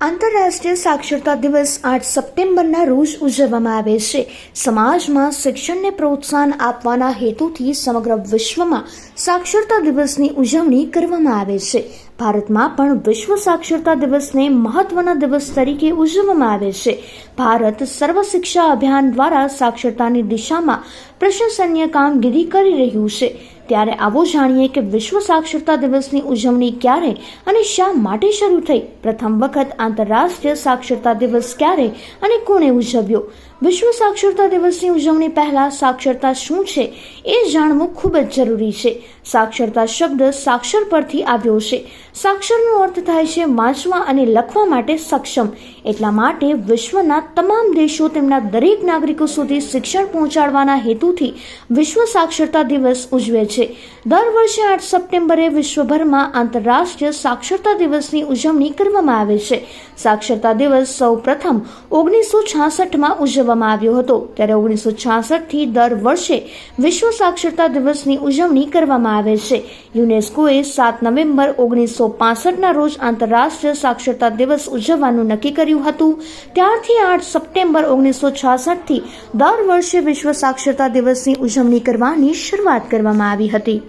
આંતરરાષ્ટ્રીય સાક્ષરતા દિવસ આઠ સપ્ટેમ્બરના રોજ ઉજવવામાં આવે છે. સમાજમાં શિક્ષણને પ્રોત્સાહન આપવાના હેતુથી સમગ્ર વિશ્વમાં સાક્ષરતા દિવસની ઉજવણી કરવામાં આવે છે. ભારતમાં પણ વિશ્વ સાક્ષરતા દિવસને મહત્વના દિવસ તરીકે ઉજવવામાં આવે છે. ભારત સર્વ શિક્ષા અભિયાન દ્વારા સાક્ષરતાની દિશામાં પ્રશંસનીય કામગીરી કરી રહ્યું છે. ત્યારે આવો જાણીએ કે વિશ્વ સાક્ષરતા દિવસની ઉજવણી ક્યારે અને શા માટે શરૂ થઈ? પ્રથમ વખત આંતરરાષ્ટ્રીય સાક્ષરતા દિવસ ક્યારે અને કોણે ઉજવ્યો? વિશ્વ સાક્ષરતા દિવસની ઉજવણી પહેલાં સાક્ષરતા શું છે એ જાણવું ખૂબ જ જરૂરી છે. સાક્ષરતા શબ્દ સાક્ષર પરથી આવ્યો છે. સાક્ષરનો અર્થ થાય છે વાંચવા અને લખવા માટે સક્ષમ. એટલા માટે વિશ્વના તમામ દેશો તેમના દરેક નાગરિકો સુધી શિક્ષણ પહોંચાડવાના હેતુથી વિશ્વ સાક્ષરતા દિવસ ઉજવે છે. દર વર્ષે આઠ સપ્ટેમ્બરે વિશ્વભરમાં આંતરરાષ્ટ્રીય સાક્ષરતા દિવસની ઉજવણી કરવામાં આવે છે. સાક્ષરતા દિવસ સૌ પ્રથમ ઓગણીસો છાસઠમાં ઉજવવામાં આવ્યો હતો. ત્યારે ઓગણીસો છાસઠથી દર વર્ષે વિશ્વ સાક્ષરતા દિવસની ઉજવણી કરવામાં આવે છે. યુનેસ્કોએ સાત નવેમ્બર ઓગણીસો પાસઠના રોજ આંતરરાષ્ટ્રીય સાક્ષરતા દિવસ ઉજવવાનું નક્કી કર્યું હતું. ત્યારથી આઠ સપ્ટેમ્બર ઓગણીસો છાસઠથી દર વર્ષે વિશ્વ સાક્ષરતા દિવસની ઉજવણી કરવાની શરૂઆત કરવામાં આવી હતી.